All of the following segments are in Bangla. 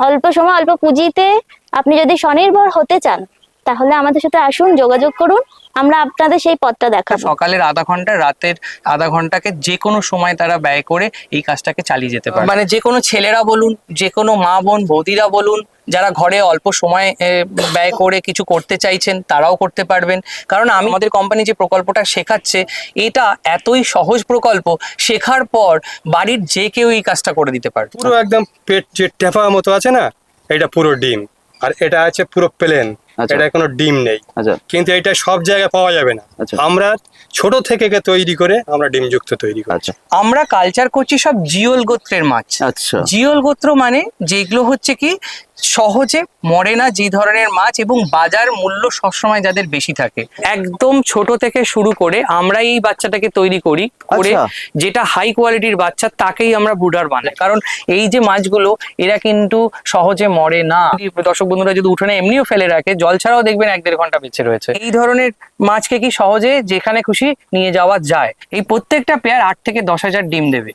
অল্প সময় অল্প পুঁজিতে আপনি যদি স্বনির্ভর হতে চান তাহলে আমাদের সাথে আসুন যোগাযোগ করুন আমরা আপনাদের সেই পথটা দেখাবো। সকালের আধা ঘণ্টা রাতের আধা ঘন্টাকে যে কোনো সময় তারা ব্যয় করে এই কাজটাকে চালিয়ে যেতে পারে। মানে যে কোনো ছেলেরা বলুন যে কোনো মা বোন বৌদিরা বলুন যারা ঘরে অল্প সময় ব্যয় করে কিছু করতে চাইছেন তারাও করতে পারবেন। কারণ আমি আমাদের কোম্পানি যে প্রকল্পটা শেখাচ্ছে এটা এতই সহজ প্রকল্প শেখার পর বাড়ির যে কেউ এই কাজটা করে দিতে পারবে। পুরো একদম পেট যে টেপা মতো আছে না এটা পুরো ডিম। আর এটা আছে পুরো প্লেন। এটা কোনো ডিম নেই। আচ্ছা। কিন্তু এটা সব জায়গায় পাওয়া যাবে না। আচ্ছা। আমরা ছোট থেকে তৈরি করে আমরা ডিমযুক্ত তৈরি করি আচ্ছা। আমরা কালচার করছি সব জিওল গোত্রের মাছ। আচ্ছা। জিওল গোত্র মানে যেগুলো হচ্ছে কি সহজে মরে না যে ধরনের মাছ এবং বাজার মূল্য সবসময় যাদের বেশি থাকে। একদম ছোট থেকে শুরু করে আমরা এই বাচ্চাটাকে তৈরি করি করে আচ্ছা। যেটা হাই কোয়ালিটির বাচ্চা তাকেই আমরা ব্রুডার বানাই। কারণ এই যে মাছগুলো এরা কিন্তু সহজে মরে না। দর্শক বন্ধুরা যদি উঠোনে এমনিও ফেলে রাখে জল ছাড়াও দেখবেন এক দেড় ঘণ্টা বেঁচে রয়েছে। এই ধরনের মাছকে কি সহজে যেখানে খুশি নিয়ে যাওয়া যায়? এই প্রত্যেকটা পেয়ার আট থেকে দশ হাজার ডিম দেবে।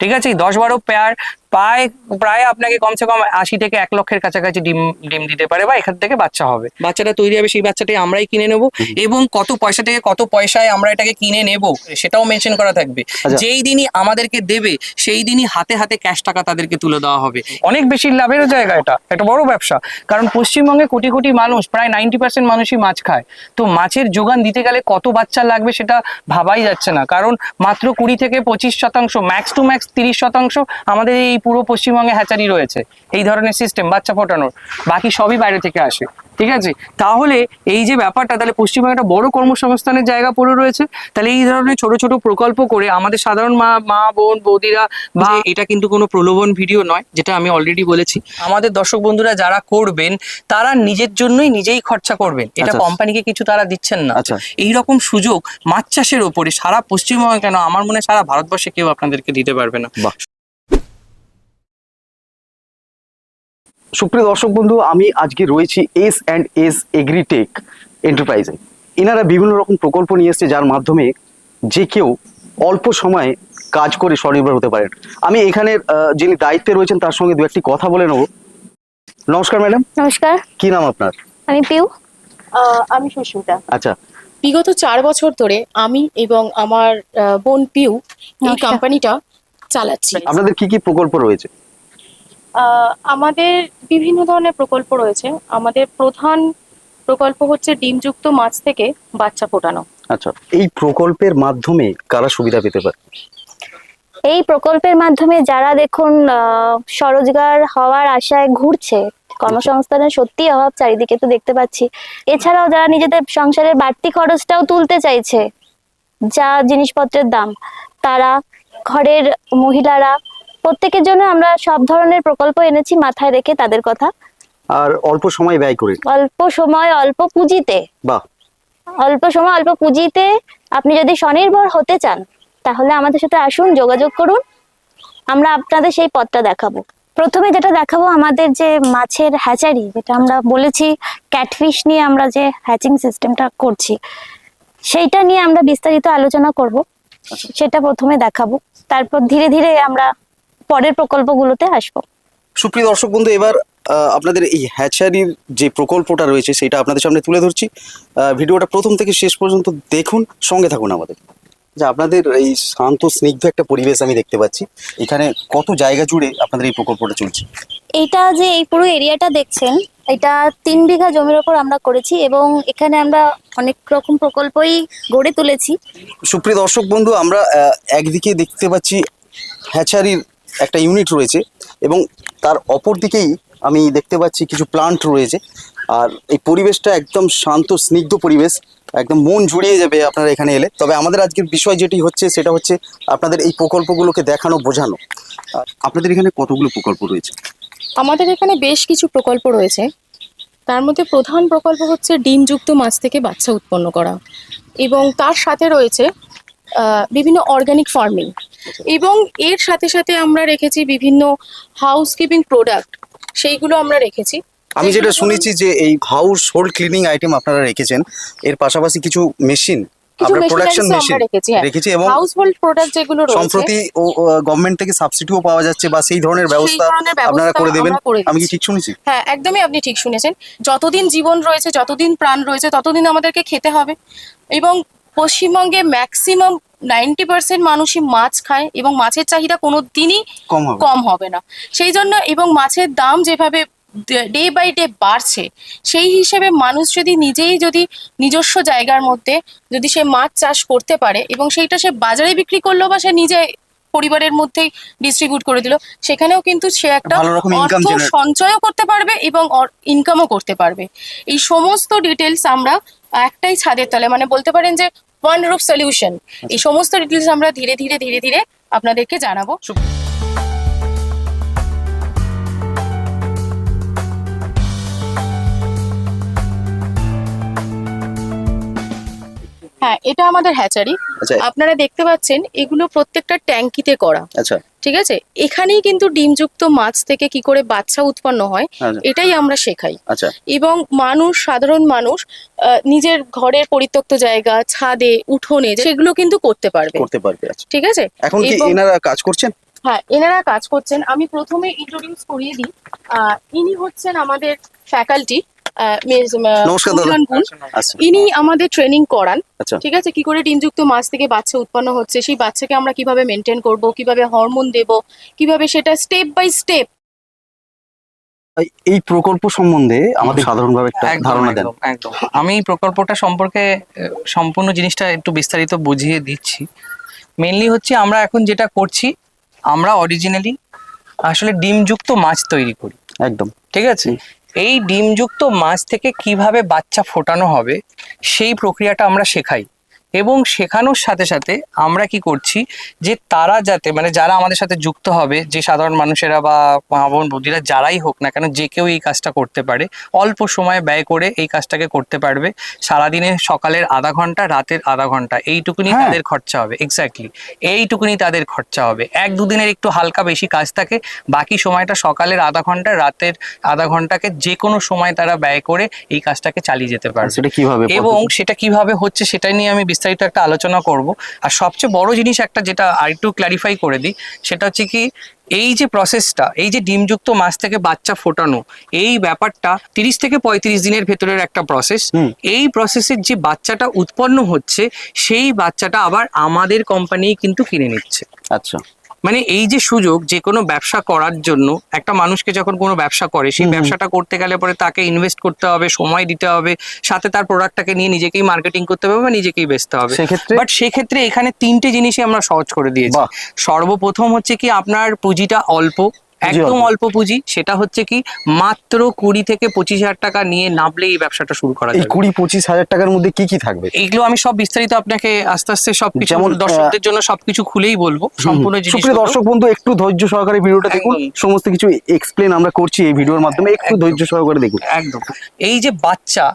ঠিক আছে? দশ বারো পেয়ার প্রায় প্রায় আপনাকে কমসে কম আশি থেকে এক লক্ষের কাছাকাছি ডিম ডিম দিতে পারে বা এখান থেকে বাচ্চা হবে। বাচ্চাটা তৈরি হবে সেই বাচ্চাটাই আমরাই কিনে নেব। এবং কত পয়সা থেকে কত পয়সায় আমরা এটাকে কিনে নেব সেটাও মেনশন করা থাকবে। আচ্ছা। যেই দিনই আমাদেরকে দেবে সেই দিনই হাতে হাতে ক্যাশ টাকা তাদেরকে তুলে দেওয়া হবে। অনেক বেশি লাভের জায়গা এটা একটা বড় ব্যবসা। কারণ পশ্চিমবঙ্গে কোটি কোটি মানুষ প্রায় নাইনটি পার্সেন্ট মানুষই মাছ খায়। তো মাছের যোগান দিতে গেলে কত বাচ্চা লাগবে সেটা ভাবাই যাচ্ছে না। কারণ মাত্র কুড়ি থেকে পঁচিশ শতাংশ ম্যাক্স টু ম্যাক্স তিরিশ শতাংশ আমাদের এই পুরো পশ্চিমবঙ্গে হ্যাচারি রয়েছে, এই ধরনের সিস্টেম বাচ্চা ফোটানোর। বাকি সবই বাইরে থেকে আসে। ঠিক আছে? তাহলে এই যে ব্যাপারটা তাহলে পশ্চিমবঙ্গে একটা বড় কর্মসংস্থানের জায়গা পড়ে রয়েছে। তাহলে এই ধরনের ছোট ছোট প্রকল্প করে আমাদের সাধারণ মা মা বোন বৌদিরা বা এটা কিন্তু কোনো প্রলোভন ভিডিও নয় যেটা আমি অলরেডি বলেছি। আমাদের দর্শক বন্ধুরা যারা করবেন তারা নিজের জন্যই নিজেই খরচা করবেন। এটা আচ্ছা। কোম্পানিকে কিছু তারা দিচ্ছেন না। আচ্ছা। এই রকম সুযোগ মাছ চাষের ওপরে সারা পশ্চিমবঙ্গে কেন আমার মনে হয় সারা ভারতবর্ষে কেউ আপনাদেরকে দিতে পারবে না। সুপ্রিয় দর্শক বন্ধু আমি আজকে রয়েছি এস অ্যান্ড এস এগ্রিটেক এন্টারপ্রাইজে এনারা বিভিন্ন রকম প্রকল্প নিয়ে এসছে যার মাধ্যমে যে কেউ অল্প সময়ে কাজ করে স্বনির্ভর হতে পারেন। আমি এখানের যিনি দায়িত্বে রয়েছেন তার সঙ্গে দু একটি কথা বলে নেব। নমস্কার ম্যাডাম। নমস্কার। কি নাম আপনার? আমি পিউ। আমি সুস্মিতা। আচ্ছা। বিগত চার বছর ধরে আমি এবং আমার বোন পিউ এই কোম্পানিটা চালাচ্ছি। আপনাদের কি কি প্রকল্প রয়েছে? আমাদের বিভিন্ন ধরনের প্রকল্প রয়েছে। আমাদের প্রধান প্রকল্প হচ্ছে ডিমযুক্ত মাছ থেকে বাচ্চা ফোটানো। আচ্ছা এই প্রকল্পের মাধ্যমে কারা সুবিধা পেতে পারে? এই প্রকল্পের মাধ্যমে যারা দেখুন আহ, স্বরোজগার হওয়ার আশায় ঘুরছে কর্মসংস্থানের সত্যি অভাব চারিদিকে তো দেখতে পাচ্ছি। এছাড়াও যারা নিজেদের সংসারের বাড়তি খরচটাও তুলতে চাইছে যা জিনিসপত্রের দাম তারা ঘরের মহিলারা প্রত্যেকের জন্য আমরা সব ধরনের প্রকল্প এনেছি মাথায় রেখে তাদের কথা। আর অল্প সময় ব্যয় করে। অল্প সময় অল্প পুঁজিতে। বাহ। অল্প সময় অল্প পুঁজিতে আপনি যদি স্বনির্ভর হতে চান তাহলে আমাদের সাথে আসুন যোগাযোগ করুন। আমরা আপনাদের সেই পথটা দেখাবো। প্রথমে যেটা দেখাবো আমাদের যে মাছের হ্যাচারি যেটা আমরা বলেছি ক্যাটফিশ নিয়ে আমরা যে হ্যাচিং সিস্টেমটা করছি। সেইটা নিয়ে আমরা বিস্তারিত আলোচনা করব। সেটা প্রথমে দেখাবো। তারপর ধীরে ধীরে আমরা পরের প্রকল্পগুলোতে আসব। সুপ্রিয় দর্শক বন্ধু এবার আপনাদের এই হ্যাচারির যে প্রকল্পটা রয়েছে সেটা আপনাদের সামনে তুলে ধরছি। ভিডিওটা প্রথম থেকে শেষ পর্যন্ত দেখুন সঙ্গে থাকুন আমাদের। যে আপনাদের এই শান্ত স্নিগ্ধ একটা পরিবেশ আমি দেখতে পাচ্ছি। এখানে কত জায়গা জুড়ে আপনাদের এই প্রকল্পটা চলছে? এইটা যে এই পুরো এরিয়াটা দেখছেন এটা তিন বিঘা জমির ওপর আমরা করেছি এবং এখানে আমরা অনেক রকম প্রকল্পই গড়ে তুলেছি। সুপ্রিয় দর্শক বন্ধু আমরা একদিকে দেখতে পাচ্ছি হ্যাচারির একটা ইউনিট রয়েছে এবং তার অপর দিকেই আমি দেখতে পাচ্ছি কিছু প্লান্ট রয়েছে। আর এই পরিবেশটা একদম শান্ত, স্নিগ্ধ পরিবেশ, একদম মন জুড়িয়ে যাবে আপনারা এখানে এলে। তবে আমাদের আজকের বিষয় যেটি হচ্ছে, সেটা হচ্ছে আপনাদের এই প্রকল্পগুলোকে দেখানো, বোঝানো। আপনাদের এখানে কতগুলো প্রকল্প রয়েছে? আমাদের এখানে বেশ কিছু প্রকল্প রয়েছে। তার মধ্যে প্রধান প্রকল্প হচ্ছে ডিমযুক্ত মাছ থেকে বাচ্চা উৎপন্ন করা। এবং তার সাথে রয়েছে বিভিন্ন অর্গানিক ফার্মিং এবং এর সাথে সাথে আমরা রেখেছি বিভিন্ন হাউসকিপিং প্রোডাক্ট সেইগুলো আমরা রেখেছি। আমি যেটা শুনেছি যে এই হাউস হোল্ড ক্লিনিং আইটেম আপনারা রেখেছেন এর পাশাপাশি কিছু মেশিন আমরা প্রোডাকশন মেশিন রেখেছি হ্যাঁ। এবং হাউস হোল্ড প্রোডাক্ট যেগুলো রয়েছে সম্প্রতি ও গভর্নমেন্ট থেকে সাবসিডিও পাওয়া যাচ্ছে বা সেই ধরনের ব্যবস্থা আপনারা করে দেবেন। আমি কি ঠিক শুনেছি? হ্যাঁ একদমই আপনি ঠিক শুনেছেন। যতদিন জীবন রয়েছে যতদিন প্রাণ রয়েছে ততদিন আমাদেরকে খেতে হবে। এবং পশ্চিমবঙ্গে ম্যাক্সিমাম নাইনটি পার্সেন্ট মানুষই মাছ খায় এবং মাছের চাহিদা কোনো দিনই কম হবে না। সেই জন্য এবং মাছের দাম যেভাবে ডে বাই ডে বাড়ছে সেই হিসেবে মানুষ যদি নিজেই যদি নিজস্ব জায়গার মধ্যে যদি সে মাছ চাষ করতে পারে এবং সেইটা সে বাজারে বিক্রি করল বা সে নিজে পরিবারের মধ্যেই ডিস্ট্রিবিউট করে দিল সেখানেও কিন্তু সে একটা অর্থ সঞ্চয়ও করতে পারবে এবং ইনকামও করতে পারবে। এই সমস্ত ডিটেলস আমরা একটাই ছাদের তলে মানে বলতে পারেন যে ওয়ান রুফ সলিউশন এই সমস্ত ডিটেলস আমরা ধীরে ধীরে ধীরে ধীরে আপনাদেরকে জানাব। হ্যাঁ এটা আমাদের হ্যাচারি। আচ্ছা। আপনারা দেখতে পাচ্ছেন এগুলো প্রত্যেকটা ট্যাঙ্কিতে করা। আচ্ছা। ঠিক আছে? এখানেই কিন্তু ডিমযুক্ত মাছ থেকে কি করে বাচ্চা উৎপন্ন হয় আচ্ছা। এটাই আমরা শেখাই। আচ্ছা। এবং মানুষ সাধারণ মানুষ নিজের ঘরের পরিত্যক্ত জায়গা ছাদে উঠোনে সেগুলো কিন্তু করতে পারবে। করতে পারবে ঠিক আছে? এখন কি এনারা কাজ করছেন? হ্যাঁ এনারা কাজ করছেন। আমি প্রথমে ইন্ট্রোডিউস করিয়ে দিই। ইনি হচ্ছেন আমাদের ফ্যাকাল্টি নমস্কার। আচ্ছা ইনি আমাদের ট্রেনিং করান আচ্ছা। ঠিক আছে? কি করে ডিমযুক্ত মাছ থেকে বাচ্চা উৎপন্ন হচ্ছে সেই বাচ্চাকে আমরা কীভাবে মেনটেন করব কীভাবে হরমোন দেব কীভাবে সেটা স্টেপ বাই স্টেপ এই- প্রকল্প সম্বন্ধে আমাদের সাধারণভাবে একটা ধারণা দেন। একদম আমি এই প্রকল্পটা সম্পর্কে আহ, সম্পূর্ণ জিনিসটা একটু বিস্তারিত বুঝিয়ে দিচ্ছি। মেনলি হচ্ছে আমরা এখন যেটা করছি আমরা অরিজিনালি আসলে ডিমযুক্ত মাছ তৈরি করি। একদম। ঠিক আছে? এই ডিমযুক্ত মাছ থেকে কীভাবে বাচ্চা ফোটানো হবে সেই প্রক্রিয়াটা আমরা শেখাই। এবং শেখানোর সাথে সাথে আমরা কি করছি যে তারা যাতে মানে যারা আমাদের সাথে যুক্ত হবে যে সাধারণ মানুষেরা বা মা বোন বৌদিরা যারাই হোক না কেন যে কেউ এই কাজটা করতে পারে অল্প সময় ব্যয় করে এই কাজটাকে করতে পারবে। সারাদিনে সকালের আধা ঘণ্টা রাতের আধা ঘণ্টা এইটুকুনি হ্যাঁ। তাদের খরচা হবে এক্স্যাক্টলি এইটুকুনি তাদের খরচা হবে। এক দুদিনের একটু হালকা বেশি কাজ থাকে বাকি সময়টা সকালের আধা ঘণ্টা রাতের আধা ঘন্টাকে যে কোনো সময় তারা ব্যয় করে এই কাজটাকে চালিয়ে যেতে পারবে। সেটা কীভাবে এবং সেটা কীভাবে হচ্ছে সেটা নিয়ে আমি বিস্তারিত একটা আলোচনা করব। আর সবচেয়ে বড় জিনিস একটা যেটা আরেকটু ক্ল্যারিফাই করে দিই সেটা হচ্ছে কি এই যে প্রসেসটা এই যে ডিমযুক্ত মাছ থেকে বাচ্চা ফোটানো এই ব্যাপারটা তিরিশ থেকে পঁয়ত্রিশ দিনের ভেতরের একটা প্রসেস। এই প্রসেসের যে বাচ্চাটা উৎপন্ন হচ্ছে সেই বাচ্চাটা আবার আমাদের কোম্পানি কিন্তু কিনে নিচ্ছে। আচ্ছা। মানে এই যে সুযোগ যে কোনো ব্যবসা করার জন্য একটা মানুষকে যখন কোনো ব্যবসা করে সেই। ব্যবসাটা করতে গেলে পরে তাকে ইনভেস্ট করতে হবে সময় দিতে হবে সাথে তার প্রোডাক্টটাকে নিয়ে নিজেকেই মার্কেটিং করতে হবে বা নিজেকেই বেচতে হবে। সেক্ষেত্রে বাট সেক্ষেত্রে এখানে তিনটে জিনিসই আমরা সহজ করে দিয়েছি। সর্বপ্রথম হচ্ছে কি আপনার পুঁজিটা অল্প একদম অল্প। পুঁজি সেটা হচ্ছে কি মাত্র কুড়ি থেকে পঁচিশ হাজার টাকা নিয়ে নামলে এই ব্যবসাটা শুরু করা যাবে। কুড়ি পঁচিশ হাজার টাকার মধ্যে কি কি থাকবে? এইগুলো আমি সব বিস্তারিত আপনাকে আস্তে আস্তে সবকিছু যেমন, দর্শকদের জন্য সবকিছু খুলেই বলব সম্পূর্ণ জিনিস দর্শক বন্ধু একটু ধৈর্য সহকারে ভিডিওটা দেখুন সমস্ত কিছু এক্সপ্লেন আমরা করছি এই ভিডিওর মাধ্যমে একটু ধৈর্য সহকারে দেখুন। একদম। এই যে বাচ্চা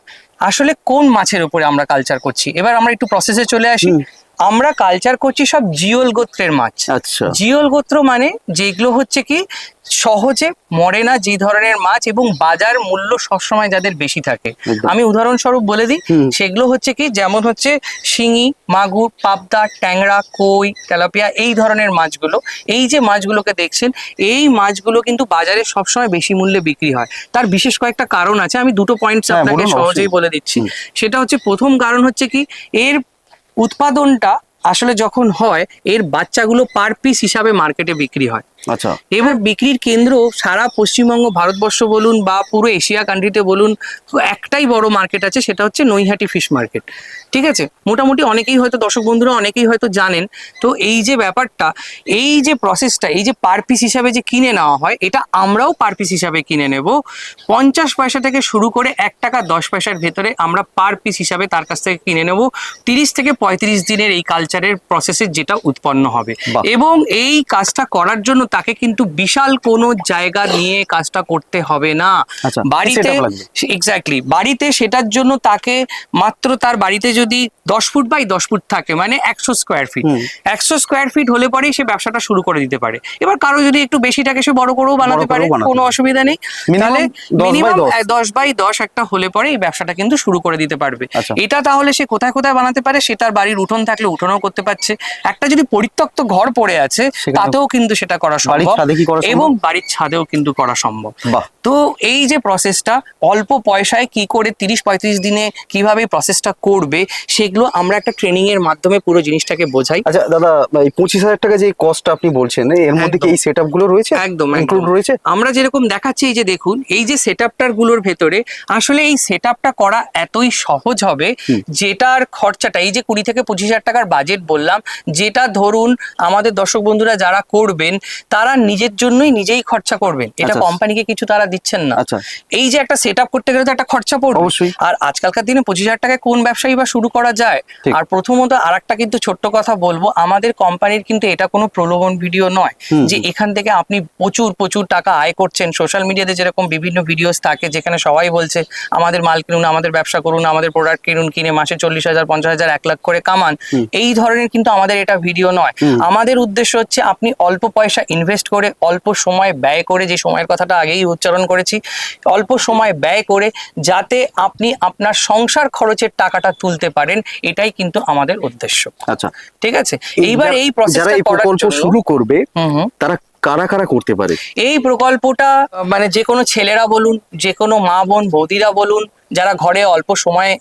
আসলে কোন মাছের উপরে আমরা কালচার করছি? এবার আমরা একটু প্রসেসে চলে আসি। আমরা কালচার করছি সব জিওল গোত্রের মাছ। আচ্ছা। জিওল গোত্র মানে যেগুলো হচ্ছে কি সহজে মরে না যে ধরনের মাছ এবং বাজার মূল্য সবসময় যাদের বেশি থাকে। আমি উদাহরণস্বরূপ বলে দিই সেগুলো হচ্ছে কি যেমন হচ্ছে শিঙি মাগুর পাবদা ট্যাংরা কই তেলাপিয়া এই ধরনের মাছগুলো। এই যে মাছগুলোকে দেখছেন এই মাছগুলো কিন্তু বাজারে সবসময় বেশি মূল্যে বিক্রি হয়। তার বিশেষ কয়েকটা কারণ আছে আমি দুটো পয়েন্টস হ্যাঁ, আপনাকে সহজেই বলে দিচ্ছি। সেটা হচ্ছে প্রথম কারণ হচ্ছে কি এর উৎপাদনটা আসলে যখন হয় এর বাচ্চাগুলো পার পিস হিসাবে মার্কেটে বিক্রি হয়। আচ্ছা। এবার বিক্রির কেন্দ্র সারা পশ্চিমবঙ্গ ভারতবর্ষ বলুন বা পুরো এশিয়া কান্ট্রিতে বলুন একটাই বড় মার্কেট আছে সেটা হচ্ছে নৈহাটি ফিশ মার্কেট ঠিক আছে? মোটামুটি অনেকেই হয়তো দর্শক বন্ধুরা অনেকেই হয়তো জানেন তো এই যে ব্যাপারটা এই যে প্রসেসটা এই যে পার পিস হিসাবে যে কিনে নেওয়া হয় এটা আমরাও পার পিস হিসাবে কিনে নেব। পঞ্চাশ পয়সা থেকে শুরু করে এক টাকা দশ পয়সার ভেতরে আমরা পার পিস হিসাবে তার কাছ থেকে কিনে নেব। তিরিশ থেকে পঁয়ত্রিশ দিনের এই কালচারের প্রসেসের যেটা উৎপন্ন হবে। এবং এই কাজটা করার জন্য তাকে কিন্তু বিশাল কোনো জায়গা নিয়ে কাজটা করতে হবে না। আচ্ছা, বাড়িতে এক্স্যাক্টলি বাড়িতে সেটার জন্য তাকে মাত্র তার বাড়িতে যদি দশ ফুট বাই দশ ফুট থাকে মানে একশো স্কোয়ার ফিট একশো স্কোয়ার ফিট হলে পরেই সে ব্যবসাটা শুরু করে দিতে পারে। এবার কারও যদি একটু বেশি থাকে সে বড় করেও বানাতে পারে কোনো অসুবিধা নেই। তাহলে মিনিমাম দশ। বাই দশ একটা হলে পরে এই ব্যবসাটা কিন্তু শুরু করে দিতে পারবে। আচ্ছা। এটা তাহলে সে কোথায় কোথায় বানাতে পারে সে তার বাড়ির উঠোন থাকলে উঠোনও করতে পারছে। একটা যদি পরিত্যক্ত ঘর পড়ে আছে তাতেও কিন্তু সেটা করা সম্ভব করা সম্ভব? এবং বাড়ির ছাদেও কিন্তু করা সম্ভব। তো এই যে প্রসেসটা অল্প পয়সায় কি করে তিরিশ পঁয়ত্রিশ দিনে কীভাবে প্রসেসটা করবে সেগুলো আমরা একটা ট্রেনিং এর মাধ্যমে পুরো জিনিসটাকে বোঝাই। আচ্ছা দাদা এই পঁচিশ হাজার টাকা যে কস্টটা আপনি বলছেন এর মধ্যে কি এই সেটগুলো রয়েছে? একদম ইনক্লুড রয়েছে? আমরা যেরকম দেখাচ্ছি এই যে দেখুন এই যে সেটগুলোর ভেতরে আসলে এই সেট করা এতই সহজ হবে যেটার খরচাটা এই যে কুড়ি থেকে পঁচিশ হাজার টাকার বাজেট বললাম যেটা ধরুন আমাদের দর্শক বন্ধুরা যারা করবেন তারা নিজের জন্যই নিজেই খরচা করবেন এটা আচ্ছা। কোম্পানিকে কিছু তারা দিচ্ছেন না। আচ্ছা। এই যে একটা সেট করতে গেলে তো একটা খরচা পড়বে। আর আজকালকার দিনে পঁচিশ হাজার টাকায় কোন ব্যবসায়ী বা শুরু করা যায়? আর প্রথমত আর একটা কিন্তু ছোট্ট কথা বলব আমাদের কোম্পানির কিন্তু এটা কোনো প্রলোভন ভিডিও নয় যে এখান থেকে আপনি প্রচুর প্রচুর টাকা আয় করছেন। সোশ্যাল মিডিয়াতে যেরকম বিভিন্ন ভিডিওস থাকে যেখানে সবাই বলছে আমাদের মাল কিনুন আমাদের ব্যবসা করুন আমাদের প্রোডাক্ট কিনুন কিনে মাসে চল্লিশ হাজার পঞ্চাশ হাজার এক লাখ করে কামান। এই ধরনের কিন্তু আমাদের এটা ভিডিও নয়। আমাদের উদ্দেশ্য হচ্ছে আপনি অল্প পয়সা ইনভেস্ট করে অল্প সময় ব্যয় করে যে সময়ের কথাটা আগেই উচ্চারণ করেছি অল্প সময় ব্যয় করে যাতে আপনি আপনার সংসার খরচের টাকাটা তুলতে পারেন এটাই কিন্তু আমাদের উদ্দেশ্য। আচ্ছা। ঠিক আছে? এইবার এই প্রসেসটা করার শুরু করবে তারা কারা কারা করতে পারে? এই প্রকল্পটা মানে যে কোনো ছেলেরা বলুন যে কোনো মা বোন বৌদিরা বলুন যারা ঘরে অল্প সময়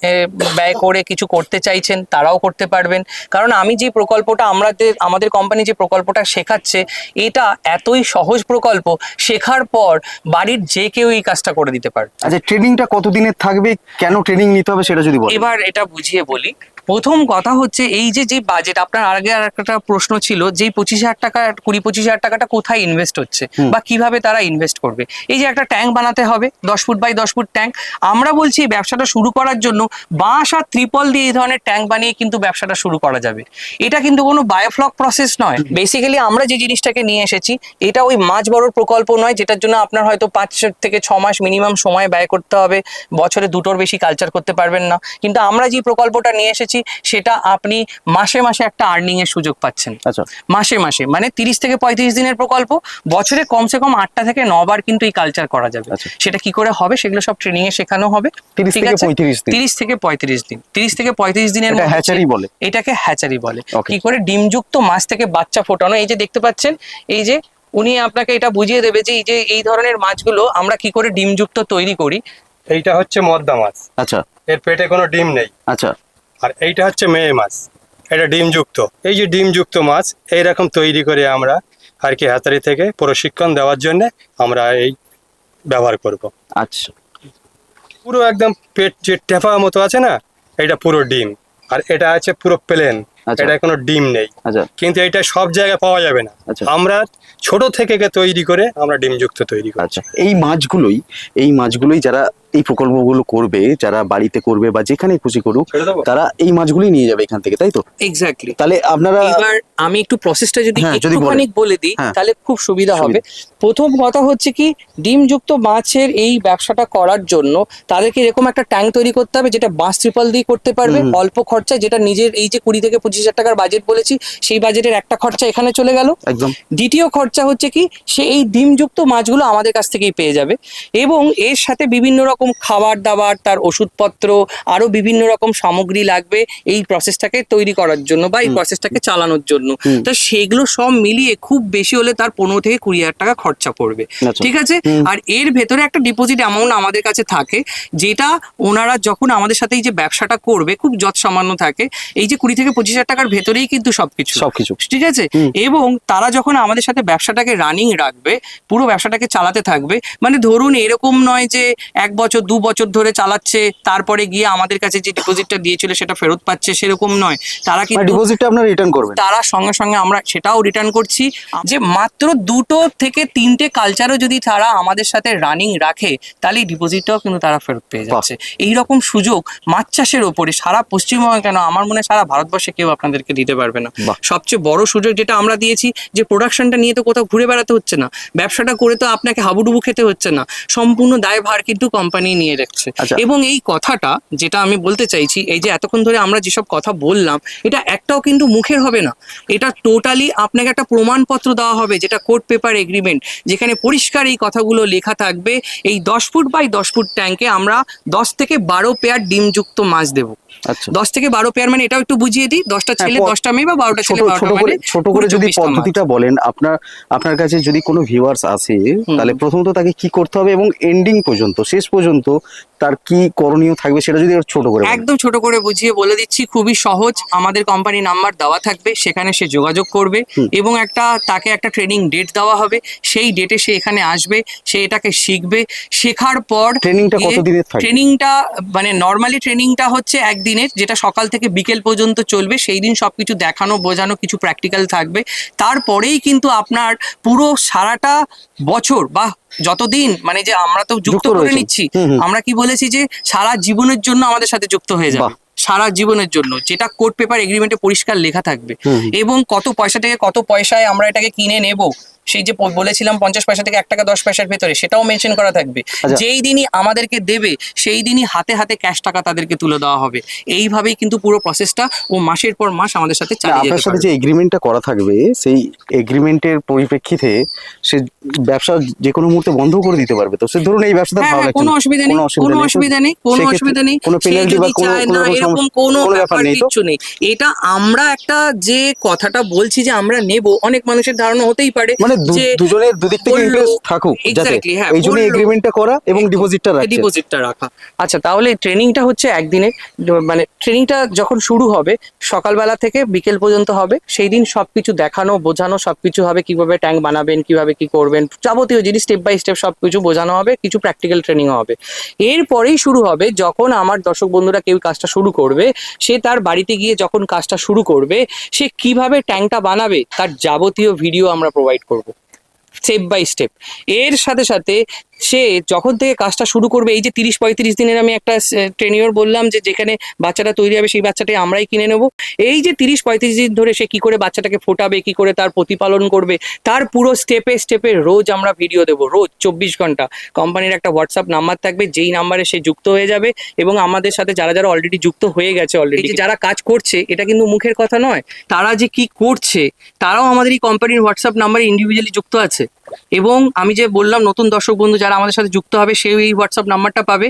ব্যয় করে কিছু করতে চাইছেন তারাও করতে পারবেন। কারণ আমি যে প্রকল্পটা আমাদের আমাদের কোম্পানি যে প্রকল্পটা শেখাচ্ছে এটা এতই সহজ প্রকল্প শেখার পর বাড়ির যে কেউ এই কাজটা করে দিতে পারে আচ্ছা ট্রেনিংটা কতদিনের থাকবে? কেন ট্রেনিং নিতে হবে সেটা যদি বলেন। এবার এটা বুঝিয়ে বলি। প্রথম কথা হচ্ছে এই যে যে বাজেট আপনার আগে আর একটা প্রশ্ন ছিল যে পঁচিশ হাজার টাকা কুড়ি পঁচিশ হাজার টাকাটা কোথায় ইনভেস্ট হচ্ছে বা কীভাবে তারা ইনভেস্ট করবে? এই যে একটা ট্যাঙ্ক বানাতে হবে দশ ফুট বাই দশ ফুট ট্যাঙ্ক আমরা বলছি ব্যবসাটা শুরু করার জন্য বাঁশ আর ত্রিপল দিয়ে এই ধরনের ট্যাঙ্ক বানিয়ে কিন্তু ব্যবসাটা শুরু করা যাবে। এটা কিন্তু কোনো বায়োফ্লক প্রসেস নয়। বেসিক্যালি আমরা যে জিনিসটাকে নিয়ে এসেছি এটা ওই মাছ বড় প্রকল্প নয় যেটার জন্য আপনার হয়তো পাঁচ থেকে ছ মাস মিনিমাম সময় ব্যয় করতে হবে। বছরে দুটোর বেশি কালচার করতে পারবেন না। কিন্তু আমরা যে প্রকল্পটা নিয়ে এসেছি সেটা আপনি মাসে মাসে একটা আর্নিং এর সুযোগ পাচ্ছেন। আচ্ছা। মাসে মাসে মানে তিরিশ থেকে পঁয়ত্রিশ দিনের প্রকল্প বছরে কমসে কম আটটা থেকে নবার কিন্তু এই কালচার করা যাবে। আচ্ছা। সেটা কি করে হবে সেগুলো সব ট্রেনিং এ শেখানো হবে। 30 ঠিক থেকে আছে? তিরিশ থেকে পঁয়ত্রিশ দিন। তিরিশ থেকে পঁয়ত্রিশ দিনের হ্যাচারি বলে। এটাকে হ্যাচারি বলে। কি করে? ডিমযুক্ত মাছ থেকে বাচ্চা ফোটানো। এই যে দেখতে পাচ্ছেন এই যে উনি আপনাকে এটা বুঝিয়ে দেবে যে এই যে এই ধরনের মাছগুলো আমরা কি করে ডিমযুক্ত তৈরি করি। এইটা হচ্ছে মদ্দা মাছ। আচ্ছা। এর পেটে কোনো ডিম নেই। আচ্ছা। আর এইটা হচ্ছে মেয়ে মাছ এটা ডিমযুক্ত। এই যে ডিমযুক্ত মাছ এইরকম তৈরি করে আমরা আর কি হাতারি থেকে প্রশিক্ষণ দেওয়ার জন্য আমরা এই ব্যবহার করব। আচ্ছা। পুরো একদম পেট যে টেপা মতো আছে না এটা পুরো ডিম। আর এটা আছে পুরো প্লেন। আচ্ছা। এটা কোনো ডিম নেই। আচ্ছা। কিন্তু এটা সব জায়গায় পাওয়া যাবে না। আচ্ছা। আমরা ছোট থেকে তৈরি করে আমরা ডিমযুক্ত তৈরি করি আচ্ছা। এই মাছগুলোই এই মাছগুলোই যারা এই প্রকল্পগুলো করবে যারা বাড়িতে করবে বা যেখানে খুশি করুক তারা এই মাছগুলোই নিয়ে যাবে এখান থেকে তাই তো? এক্স্যাক্টলি তাহলে আপনারা এবার আমি একটু প্রসেসটা যদি হ্যাঁ, যদি একটুখানি বলে দিই হ্যাঁ। তাহলে খুব সুবিধা হবে। প্রথম কথা হচ্ছে কি ডিমযুক্ত মাছের এই ব্যবসাটা করার জন্য তাদেরকে এরকম একটা ট্যাঙ্ক তৈরি করতে হবে যেটা বাঁশ ত্রিপল দিয়ে করতে পারবে অল্প খরচায় যেটা নিজের এই যে কুড়ি থেকে পঁচিশ হাজার টাকার বাজেট বলেছি সেই বাজেটের একটা খরচা এখানে চলে গেল। একদম। দ্বিতীয় খরচা হচ্ছে কি সে এই ডিমযুক্ত মাছগুলো আমাদের কাছ থেকেই পেয়ে যাবে। এবং এর সাথে বিভিন্ন রকম খাবার দাবার তার ওষুধপত্র আরও বিভিন্ন রকম সামগ্রী লাগবে এই প্রসেসটাকে তৈরি করার জন্য বা এই প্রসেসটাকে চালানোর জন্য। তো সেগুলো সব মিলিয়ে খুব বেশি হলে তার পনেরো থেকে কুড়ি হাজার টাকা খরচা পড়বে। আচ্ছা। ঠিক আছে? আর এর ভেতরে একটা ডিপোজিট অ্যামাউন্ট আমাদের কাছে থাকে যেটা ওনারা যখন আমাদের সাথে এই যে ব্যবসাটা করবে খুব যৎ সামান্য থাকে এই যে কুড়ি থেকে পঁচিশ হাজার টাকার ভেতরেই কিন্তু সবকিছু। সবকিছু। ঠিক আছে? এবং তারা যখন আমাদের সাথে ব্যবসাটাকে রানিং রাখবে পুরো ব্যবসাটাকে চালাতে থাকবে মানে ধরুন এরকম নয় যে এক বছর দু বছর ধরে চালাচ্ছে তারপরে গিয়ে আমাদের কাছে যে ডিপোজিটটা দিয়েছিল সেটা ফেরত পাচ্ছে সেরকম নয়। তারা কিন্তু ডিপোজিটটা আপনারা রিটার্ন করবেন। তারা সঙ্গে সঙ্গে আমরা সেটাও রিটার্ন করছি। যে মাত্র দুটো থেকে তিনটে কালচারও যদি তারা আমাদের সাথে রানিং রাখে তাহলে ডিপোজিটটাও কিন্তু তারা ফেরত পেয়ে যাচ্ছে। এই রকম সুযোগ মাছ চাষের ওপরে সারা পশ্চিমবঙ্গে কেন? আমার মনে হয় সারা ভারতবর্ষে কেউ আপনাদেরকে দিতে পারবে না। সবচেয়ে বড় সুযোগ যেটা আমরা দিয়েছি যে প্রোডাকশনটা নিয়ে তো কোথাও ঘুরে বেড়াতে হচ্ছে না। ব্যবসাটা করে তো আপনাকে হাবুডুবু খেতে হচ্ছে না। সম্পূর্ণ দায়ভার কিন্তু কোম্পানি কোম্পানি নিয়ে রাখছে। আচ্ছা। এবং এই কথাটা যেটা আমি বলতে চাইছি এই যে এতক্ষণ ধরে আমরা যেসব কথা বললাম এটা একটাও কিন্তু মুখের হবে না। এটা টোটালি আপনাকে একটা প্রমাণপত্র দেওয়া হবে যেটা কোর্ট পেপার এগ্রিমেন্ট যেখানে পরিষ্কার এই কথাগুলো লেখা থাকবে। এই দশ ফুট বাই দশ ফুট ট্যাঙ্কে আমরা দশ থেকে বারো পেয়ার ডিমযুক্ত মাছ দেবো। আচ্ছা। দশ থেকে বারো পেয়ার মানে এটাও একটু বুঝিয়ে দিই দশটা হ্যাঁ, ছেলে দশটা মেয়ে বা বারোটা ছোট ছেলে ছোট করে মানে ছোট করে যদি পদ্ধতিটা বলেন আপনার আপনার কাছে যদি কোনো ভিউয়ার্স আসে তাহলে প্রথমত তাকে কি করতে হবে এবং এন্ডিং পর্যন্ত শেষ পর্যন্ত পর্যন্ত তার কি করণীয় থাকবে সেটা যদি ছোট করে একদম ছোট করে বুঝিয়ে বলে দিচ্ছি খুবই সহজ। আমাদের কোম্পানি নাম্বার দেওয়া থাকবে সেখানে সে যোগাযোগ করবে এবং একটা তাকে একটা ট্রেনিং ডেট দেওয়া হবে। সেই ডেটে সে এখানে আসবে সে এটাকে শিখবে। শেখার পর ট্রেনিংটা কত দিনের ট্রেনিংটা মানে নর্মালি ট্রেনিংটা হচ্ছে একদিনের যেটা সকাল থেকে বিকেল পর্যন্ত চলবে। সেই দিন সবকিছু দেখানো বোঝানো কিছু প্র্যাকটিক্যাল থাকবে। তারপরেই কিন্তু আপনার পুরো সারাটা বছর বা যতদিন মানে যে আমরা তো যুক্ত করে নিচ্ছি। আমরা কি বলেছি যে সারা জীবনের জন্য আমাদের সাথে যুক্ত হয়ে যাবে। সারা জীবনের জন্য। যেটা কোর্ট পেপার এগ্রিমেন্টে পরিষ্কার লেখা থাকবে। এবং কত পয়সা থেকে কত পয়সায় আমরা এটাকে কিনে নেব সেই যে বলেছিলাম পঞ্চাশ পয়সা থেকে এক টাকা দশ পয়সার ভেতরে সেটাও মেনশন করা থাকবে। আচ্ছা। যেই দিনই আমাদেরকে দেবে সেই দিনই হাতে হাতে ক্যাশ টাকা তাদেরকে তুলে দেওয়া হবে। এইভাবেই কিন্তু পুরো প্রসেসটা ও মাসের পর মাস আমাদের সাথে আপনার সাথে যে এগ্রিমেন্টটা করা থাকবে সেই এগ্রিমেন্টের পরিপ্রেক্ষিতে সে ব্যবসা যে কোনো মুহূর্তে বন্ধ করে দিতে পারবে তো। সে ধরুন এই ব্যবসাটা হ্যাঁ ভালো হ্যাঁ লাগছে কোনো অসুবিধা নেই কোনো অসুবিধা নেই কোনো অসুবিধা নেই। কোনো পেনাল্টি বা কোনো এরকম কোনো ব্যাপার নেই কিছু নেই। এটা আমরা একটা যে কথাটা বলছি যে আমরা নেব অনেক মানুষের ধারণা হতেই পারে। মানে দুজনের দুদিক থেকে ইন্টারেস্ট থাকুক যাতে হ্যাঁ, এই জন্য এগ্রিমেন্টটা করা এবং ডিপোজিটটা রাখছে। ডিপোজিটটা রাখা। আচ্ছা তাহলে ট্রেনিংটা হচ্ছে একদিনের দ- মানে ট্রেনিংটা যখন শুরু হবে সকালবেলা থেকে বিকেল পর্যন্ত হবে সেই দিন সবকিছু দেখানো বোঝানো সবকিছু হবে কীভাবে ট্যাঙ্ক বানাবেন কীভাবে কি করবেন যাবতীয় জিনিস স্টেপ বাই স্টেপ সবকিছু বোঝানো হবে কিছু প্র্যাকটিক্যাল ট্রেনিং হবে। এরপরেই শুরু হবে যখন আমার দর্শক বন্ধুরা কেউ কাজটা শুরু করবে সে তার বাড়িতে গিয়ে যখন কাজটা শুরু করবে সে কীভাবে ট্যাঙ্কটা বানাবে তার যাবতীয় ভিডিও আমরা প্রোভাইড করব। স্টেপ বাই স্টেপ এর সাথে সাথে সে যখন থেকে কাজটা শুরু করবে এই যে তিরিশ পঁয়ত্রিশ দিনের আমি একটা ট্রেনিয়র বললাম যে যেখানে বাচ্চাটা তৈরি হবে সেই বাচ্চাটাই আমরাই কিনে নেব। এই যে তিরিশ পঁয়ত্রিশ দিন ধরে সে কি করে বাচ্চাটাকে ফোটাবে কি করে তার প্রতিপালন করবে তার পুরো স্টেপে স্টেপে রোজ আমরা ভিডিও দেবো রোজ চব্বিশ ঘণ্টা। কোম্পানির একটা হোয়াটসঅ্যাপ নাম্বার থাকবে যেই নাম্বারে সে যুক্ত হয়ে যাবে এবং আমাদের সাথে যারা যারা অলরেডি যুক্ত হয়ে গেছে অলরেডি যারা কাজ করছে এটা কিন্তু মুখের কথা নয় তারা যে কি করছে তারাও আমাদের এই কোম্পানির হোয়াটসঅ্যাপ নাম্বারে ইন্ডিভিজুয়ালি যুক্ত আছে। এবং আমি যে বললাম নতুন দর্শক বন্ধু যারা আমাদের সাথে যুক্ত হবে সেও এই হোয়াটসঅ্যাপ নাম্বারটা পাবে।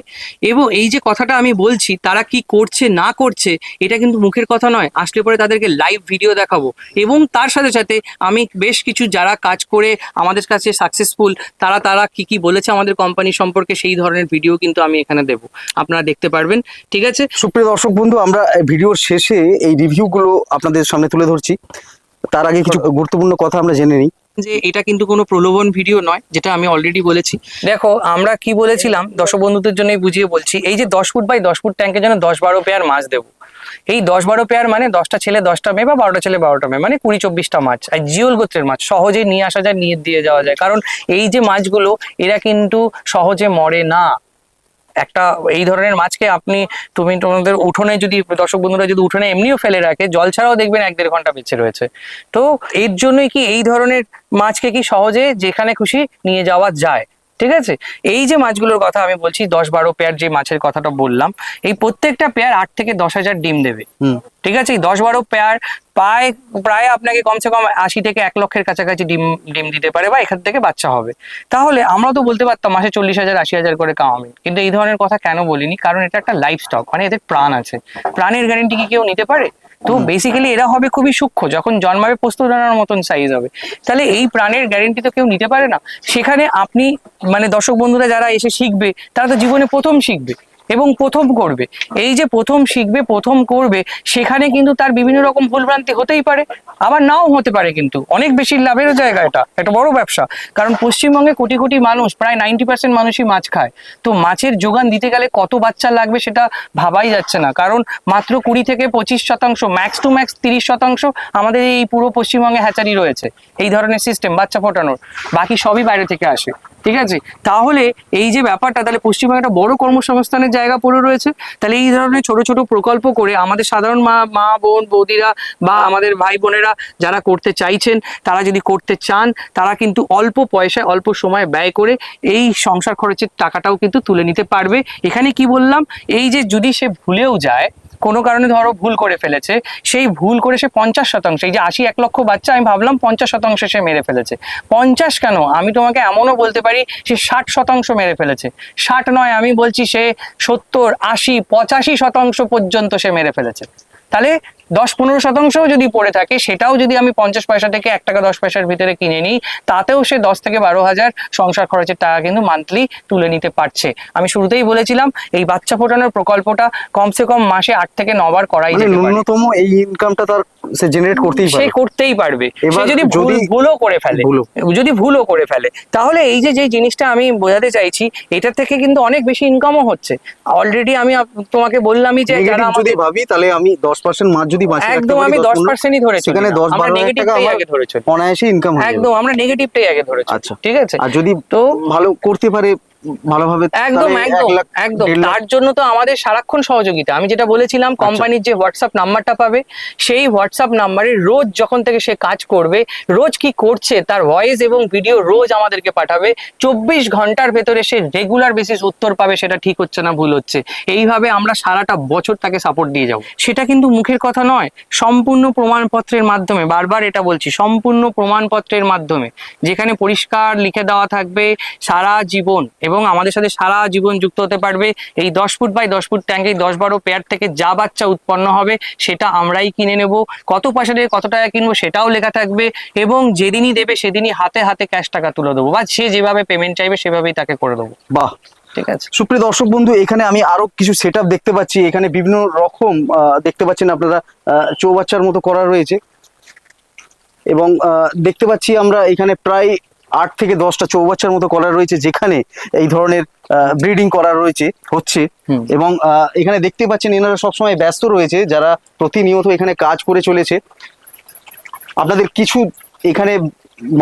এবং এই যে কথাটা আমি বলছি তারা কি করছে না করছে এটা কিন্তু মুখের কথা নয়। আসলে পরে তাদেরকে লাইভ ভিডিও দেখাবো। এবং তার সাথে সাথে আমি বেশ কিছু যারা কাজ করে আমাদের কাছে সাকসেসফুল তারা তারা কি কি বলেছে আমাদের কোম্পানি সম্পর্কে সেই ধরনের ভিডিও কিন্তু আমি এখানে দেবো। আপনারা দেখতে পারবেন ঠিক আছে? সুপ্রিয় দর্শক বন্ধু আমরা ভিডিওর শেষে এই রিভিউগুলো আপনাদের সামনে তুলে ধরছি। তার আগে কিছু গুরুত্বপূর্ণ কথা আমরা জেনে নিই। যে এটা কিন্তু কোনো প্রলোভন ভিডিও নয়, যেটা আমি অলরেডি বলেছি। দেখো, আমরা কি বলেছিলাম? দশ বন্ধুদের জন্যই বুঝিয়ে বলছি, এই যে দশ ফুট বাই দশ ফুট ট্যাঙ্কের জন্য দশ বারো পেয়ার মাছ দেবো। এই দশ বারো পেয়ার মানে দশটা ছেলে দশটা মেয়ে বা বারোটা ছেলে বারোটা মেয়ে মানে কুড়ি চব্বিশটা মাছ। আর জিওল গোত্রের মাছ সহজেই নিয়ে আসা যায়, নিয়ে দিয়ে যাওয়া যায়। কারণ এই যে মাছগুলো, এরা কিন্তু সহজে মরে না। একটা এই ধরনের মাছকে আপনি তুমি তোমাদের উঠোনে যদি, দর্শক বন্ধুরা যদি উঠোনে এমনিও ফেলে রাখে, জল ছাড়াও দেখবেন এক দেড় ঘণ্টা বেঁচে রয়েছে। তো এর জন্যই কি এই ধরনের মাছকে কি সহজে যেখানে খুশি নিয়ে যাওয়া যায়? ঠিক আছে? এই যে মাছগুলোর কথা আমি বলছি দশ বারো পেয়ার যে মাছের কথাটা বললাম এই প্রত্যেকটা পেয়ার আট থেকে দশ হাজার ডিম দেবে। ঠিক আছে? এই দশ বারো পেয়ার প্রায় প্রায় আপনাকে কমসে কম আশি থেকে এক লক্ষের কাছাকাছি ডিম ডিম দিতে পারে বা এখান থেকে বাচ্চা হবে। তাহলে আমরা তো বলতে পারতাম মাসে চল্লিশ হাজার আশি হাজার করে কামাবেন কিন্তু এই ধরনের কথা কেন বলিনি? কারণ এটা একটা লাইফ স্টক মানে এদের প্রাণ আছে। প্রাণের গ্যারেন্টি কি কেউ নিতে পারে? তো বেসিক্যালি এরা হবে খুবই সূক্ষ্ম যখন জন্মাবে পোস্তদানার মতন সাইজ হবে। তাহলে এই প্রাণের গ্যারেন্টি তো কেউ নিতে পারে না। সেখানে আপনি মানে দর্শক বন্ধুরা যারা এসে শিখবে তারা তো জীবনে প্রথম শিখবে। এবং প্রথম করবে। এই যে প্রথম শিখবে, প্রথম করবে, সেখানে কিন্তু তার বিভিন্ন রকম ভুলভ্রান্তি হতেই পারে। আবার নাও হতে পারে কিন্তু। অনেক বেশি লাভেরও জায়গা এটা। একটা বড় ব্যবসা। কারণ পশ্চিমবঙ্গে কোটি কোটি মানুষ, প্রায় নাইনটি পার্সেন্ট মানুষই মাছ খায়। তো মাছের যোগান দিতে গেলে কত বাচ্চা লাগবে সেটা ভাবাই যাচ্ছে না। কারণ মাত্র কুড়ি থেকে পঁচিশ শতাংশ ম্যাক্স টু ম্যাক্স তিরিশ শতাংশ আমাদের এই পুরো পশ্চিমবঙ্গে হ্যাচারি রয়েছে। এই ধরনের সিস্টেম বাচ্চা ফোটানোর। বাকি সবই বাইরে থেকে আসে। ঠিক আছে? তাহলে এই যে ব্যাপারটা, তাহলে পশ্চিমবঙ্গে একটা বড় কর্মসংস্থানের জায়গা পড়ে রয়েছে। তাহলে এই ধরনের ছোট ছোট প্রকল্প করে আমাদের সাধারণ মা মা, বোন, বৌদিরা বা আমাদের ভাই বোনেরা যারা করতে চাইছেন, তারা যদি করতে চান, তারা কিন্তু অল্প পয়সায়, অল্প সময় ব্যয় করে এই সংসার খরচের টাকাটাও কিন্তু তুলে নিতে পারবে। এখানে কি বললাম? এই যে যদি সে ভুলেও যায় কোনো কারণে ধরো ভুল করে ফেলেছে, সেই ভুল করে সে পঞ্চাশ শতাংশ, এই যে আশি এক লক্ষ বাচ্চা, আমি ভাবলাম পঞ্চাশ শতাংশ সে মেরে ফেলেছে। পঞ্চাশ কেন? আমি তোমাকে এমনও বলতে পারি, সে ষাট শতাংশ মেরে ফেলেছে। ষাট নয়, আমি বলছি সে সত্তর, আশি, পঁচাশি শতাংশ পর্যন্ত সে মেরে ফেলেছে। তাহলে দশ পনেরো শতাংশও যদি পড়ে থাকে সেটাও যদি আমি পঞ্চাশ পয়সা থেকে এক টাকা দশ পয়সার ভিতরে কিনে নিই তাতেও সে দশ থেকে বারো হাজার সংসার খরচের টাকা কিন্তু মান্থলি তুলে নিতে পারছে। আমি শুরুতেই বলেছিলাম এই বাচ্চা ফোটানোর প্রকল্পটা কমসে কম মাসে আট থেকে নবার করাই মানে ন্যূনতম এই ইনকামটা তার সে জেনারেট করতেই সে করতেই পারবে। সে এবার যদি ভুল যদি- ভুলও করে ফেলে। যদি ভুলও করে ফেলে তাহলে এই যে যে জিনিসটা আমি বোঝাতে চাইছি এটার থেকে কিন্তু অনেক বেশি ইনকামও হচ্ছে। অলরেডি আমি তোমাকে বললামই যে যারা যদি ভাবি তাহলে আমি দশ পার্সেন্ট মাছ যদি বাঁচিয়ে একদম আমি 10 দশ পনেরো, পার্সেন্টই ধরে চলি সেখানে না। দশ আমরা বারো টাকা নেগেটিভটাই আগে ধরে চলি অনায়াসে ইনকাম হয়ে একদম আমরা নেগেটিভটাই আগে ধরে চলি আচ্ছা। ঠিক আছে আর যদি তো ভালো করতে পারে ভালোভাবে একদম একদম একদম। তার জন্য তো আমাদের সারাক্ষণ সহযোগিতা। আমি যেটা বলেছিলাম আচ্ছা। কোম্পানির যে হোয়াটসঅ্যাপ নাম্বারটা পাবে সেই হোয়াটসঅ্যাপ নাম্বারে রোজ যখন থেকে সে কাজ করবে রোজ কি করছে তার ভয়েস এবং ভিডিও রোজ আমাদেরকে পাঠাবে। চব্বিশ ঘণ্টার ভেতরে সে রেগুলার বেসিস উত্তর পাবে সেটা ঠিক হচ্ছে না ভুল হচ্ছে। এইভাবে আমরা সারাটা বছর তাকে সাপোর্ট দিয়ে যাব। সেটা কিন্তু মুখের কথা নয় সম্পূর্ণ প্রমাণপত্রের মাধ্যমে বারবার এটা বলছি সম্পূর্ণ প্রমাণপত্রের মাধ্যমে। যেখানে পরিষ্কার লিখে দেওয়া থাকবে সারা জীবন এবং আমাদের সাথে সারা জীবন যুক্ত হতে পারবে। এই দশ ফুট বাই দশ ফুট ট্যাঙ্কে দশ বারো পেয়ার থেকে যা বাচ্চা উৎপন্ন হবে সেটা আমরাই কিনে নেব। কত পয়সা দিয়ে কত টাকা কিনবো সেটাও লেখা থাকবে এবং যেদিনই দেবে সেদিনই হাতে হাতে ক্যাশ টাকা তুলে দেবো। বা সে যেভাবে পেমেন্ট চাইবে সেভাবেই তাকে করে দেবো। বাহ! ঠিক আছে? সুপ্রিয় দর্শক বন্ধু এখানে আমি আরও কিছু সেট দেখতে পাচ্ছি। এখানে বিভিন্ন রকম দেখতে পাচ্ছেন আপনারা চৌবাচ্চার মতো করা রয়েছে। এবং দেখতে পাচ্ছি আমরা এখানে প্রায় আট থেকে দশটা চৌবাচ্চার মতো করা রয়েছে যেখানে এই ধরনের ব্রিডিং করা রয়েছে হচ্ছে। এবং এখানে দেখতে পাচ্ছেন এনারা সবসময় ব্যস্ত রয়েছে যারা প্রতিনিয়ত এখানে কাজ করে চলেছে। আপনাদের কিছু এখানে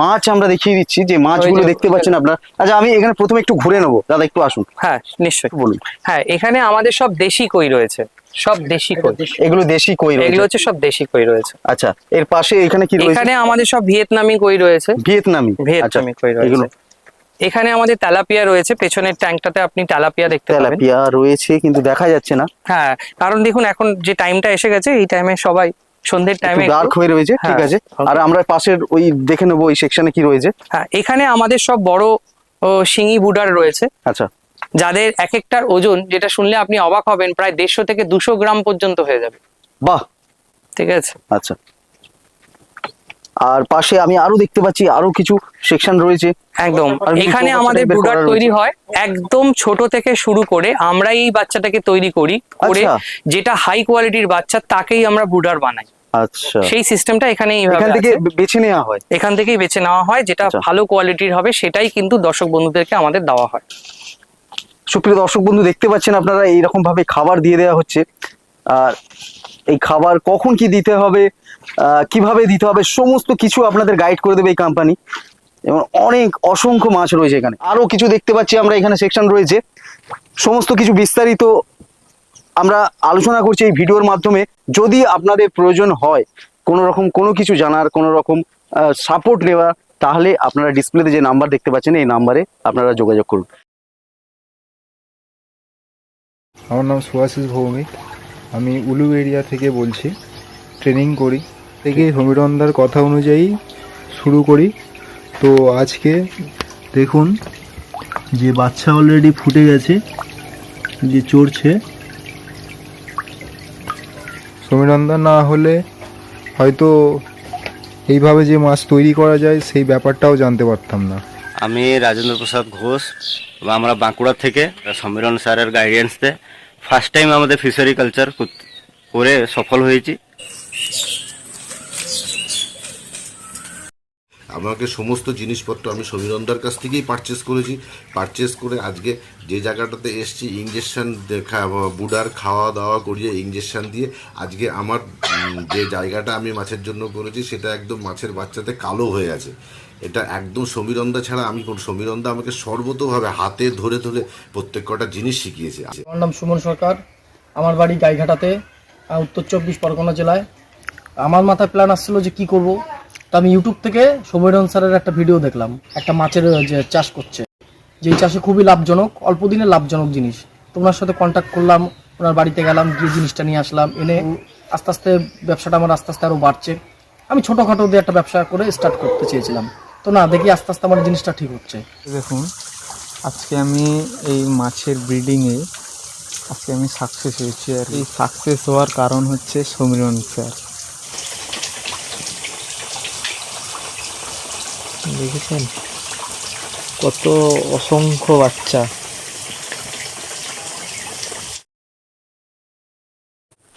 মাছ আমরা দেখিয়ে দিচ্ছি যে মাছগুলো দেখতে পাচ্ছেন আপনারা। আচ্ছা আমি এখানে প্রথমে একটু ঘুরে নেব। দাদা একটু আসুন। হ্যাঁ নিশ্চয়ই। বলুন। হ্যাঁ এখানে আমাদের সব দেশি কই রয়েছে। সব দেশি কই। এগুলো দেশি কই রয়েছে। এগুলো হচ্ছে সব দেশি কই রয়েছে। আচ্ছা এর পাশে এখানে কি রয়েছে? এখানে আমাদের সব ভিয়েতনামি কই রয়েছে। ভিয়েতনামি। আচ্ছা ভিয়েতনামি কই এগুলো রয়েছে এখানে আমাদের তেলাপিয়া রয়েছে পেছনের ট্যাঙ্কটাতে আপনি তেলাপিয়া দেখতে পাবেন। তেলাপিয়া রয়েছে কিন্তু দেখা যাচ্ছে না। হ্যাঁ কারণ দেখুন এখন যে টাইমটা এসে গেছে এই টাইমে সবাই সন্ধ্যের টাইমে ডার্ক হয়ে রয়েছে ঠিক হ্যাঁ, আছে। আর আমরা পাশের ওই দেখে নেব ওই সেকশনে কি রয়েছে? হ্যাঁ এখানে আমাদের সব বড় ও, শিঙি বুডার রয়েছে। আচ্ছা। যাদের এক একটার ওজন যেটা শুনলে আপনি অবাক হবেন প্রায় দেড়শো থেকে দুশো গ্রাম পর্যন্ত হয়ে যাবে। বাহ! ঠিক আছে? আচ্ছা। আর পাশে আমি আরও দেখতে পাচ্ছি আরও কিছু সেকশন রয়েছে। একদম। এখানে আমাদের করা তৈরি হয় একদম ছোট থেকে শুরু করে আমরা এই বাচ্চাটাকে তৈরি করি করে আচ্ছা। যেটা হাই কোয়ালিটির বাচ্চা তাকেই আমরা ব্রুডার বানাই। আচ্ছা। সেই সিস্টেমটা এখানে এখান থেকে বেছে নেওয়া হয়। এখান থেকেই বেছে নেওয়া হয় যেটা আচ্ছা। ভালো কোয়ালিটির হবে সেটাই কিন্তু দর্শক বন্ধুদেরকে আমাদের দেওয়া হয়। সুপ্রিয় দর্শক বন্ধু, দেখতে পাচ্ছেন আপনারা এইরকম ভাবে খাবার দিয়ে দেওয়া হচ্ছে। আর এই খাবার কখন কি দিতে হবে কীভাবে দিতে হবে, সমস্ত কিছু আপনাদের গাইড করে দেবে এই কোম্পানি এবং অনেক অসংখ্য মাছ রয়েছে এখানে। আরও কিছু দেখতে পাচ্ছি আমরা, এখানে সেকশন রয়েছে। সমস্ত কিছু বিস্তারিত আমরা আলোচনা করছি এই ভিডিওর মাধ্যমে। যদি আপনাদের প্রয়োজন হয়, কোনো রকম কোনো কিছু জানার, কোনো রকম সাপোর্ট নেওয়া, তাহলে আপনারা ডিসপ্লেতে যে নাম্বার দেখতে পাচ্ছেন, এই নাম্বারে আপনারা যোগাযোগ করুন। আমার নাম সুভাশিস ভৌমিক। আমি উলু এরিয়া থেকে বলছি। ট্রেনিং করি। থেকে সমীরন্দার কথা অনুযায়ী শুরু করি। তো আজকে দেখুন যে বাচ্চা অলরেডি ফুটে গেছে, যে চড়ছে। সমীরন্দা না হলে হয়তো এইভাবে যে মাছ তৈরি করা যায়, সেই ব্যাপারটাও জানতে পারতাম না। আমি রাজেন্দ্র প্রসাদ ঘোষ আমরা বাঁকুড়া থেকে সম্মেলন স্যারের গাইডেন্সতে ফার্স্ট টাইম আমাদের ফিশারি কালচার করে সফল হয়েছি। আমাকে সমস্ত জিনিসপত্র আমি সমীরন্দার কাছ থেকেই পারচেস করেছি। পারচেস করে আজকে যে জায়গাটাতে এসছি ইঞ্জেকশন বুডার খাওয়া দাওয়া করিয়ে ইঞ্জেকশান দিয়ে আজকে আমার যে জায়গাটা আমি মাছের জন্য করেছি, সেটা একদম মাছের বাচ্চাতে কালো হয়ে আছে। এটা একদম সমীরন্দা ছাড়া আমি কোন সমীরন্দা আমাকে সর্বতভাবে হাতে ধরে ধরে প্রত্যেক কটা জিনিস শিখিয়েছে। আমার নাম সুমন সরকার। আমার বাড়ি গাইঘাটাতে উত্তর চব্বিশ পরগনা জেলায়। আমার মাথায় প্ল্যান আসছিল যে কি করব। তা আমি ইউটিউব থেকে সমীরণ স্যারের একটা ভিডিও দেখলাম। একটা মাছের যে চাষ করছে। যেই চাষে খুবই লাভজনক, অল্প দিনে লাভজনক জিনিস। তো ওনার সাথে কন্ট্যাক্ট করলাম, ওনার বাড়িতে গেলাম, গিয়ে জিনিসটা নিয়ে আসলাম। এনে আস্তে আস্তে ব্যবসাটা আমার আস্তে আস্তে আরও বাড়ছে। আমি ছোটোখাটো দিয়ে একটা ব্যবসা করে স্টার্ট করতে চেয়েছিলাম। তো না দেখি আস্তে আস্তে আমার জিনিসটা ঠিক হচ্ছে। দেখুন আজকে আমি এই মাছের ব্রিডিংয়ে আজকে আমি সাকসেস হয়েছি আর এই সাকসেস হওয়ার কারণ হচ্ছে সমীরণ স্যার দেখেছেন? কত অসংখ্য বাচ্চা।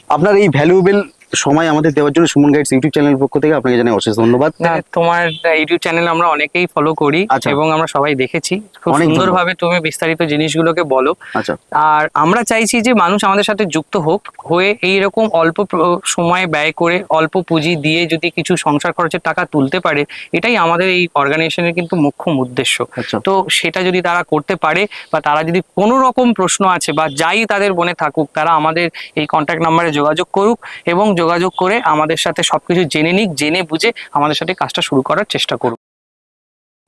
আপনার এই ভ্যালুয়েবল সময় আমাদের দেওয়ার জন্য সুমন গাইডস ইউটিউব চ্যানেলের পক্ষ থেকে আপনাকে জানাই অশেষ ধন্যবাদ। তোমার ইউটিউব চ্যানেল আমরা অনেকেই ফলো করি আচ্ছা। এবং আমরা সবাই দেখেছি। খুব সুন্দরভাবে তুমি বিস্তারিত জিনিসগুলোকে বলো। আচ্ছা। আর আমরা চাইছি যে মানুষ আমাদের সাথে যুক্ত হোক হয়ে এই রকম অল্প সময় ব্যয় করে অল্প পুঁজি দিয়ে যদি কিছু সংসার খরচের টাকা তুলতে পারে এটাই আমাদের এই অর্গানাইজেশনের কিন্তু মুখ্য উদ্দেশ্য। আচ্ছা। তো সেটা যদি তারা করতে পারে বা তারা যদি কোনো রকম প্রশ্ন আছে বা যাই তাদের মনে থাকুক তারা আমাদের এই কন্ট্যাক্ট নাম্বারে যোগাযোগ করুক এবং যোগাযোগ করে আমাদের সাথে সবকিছু জেনে নিক জেনে বুঝে আমাদের সাথে কাজটা শুরু করার চেষ্টা করুন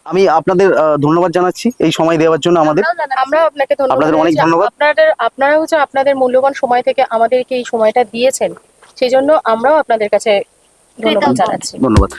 আমি আপনাদের ধন্যবাদ জানাচ্ছি এই সময় দেওয়ার জন্য আমাদের। আমরা আপনাকে ধন্যবাদ আপনাদের অনেক ধন্যবাদ। আপনাদের আপনারা হচ্ছে আপনাদের মূল্যবান সময় থেকে আমাদেরকে এই সময়টা দিয়েছেন সেই জন্য আমরাও আপনাদের কাছে ধন্যবাদ জানাচ্ছি। ধন্যবাদ।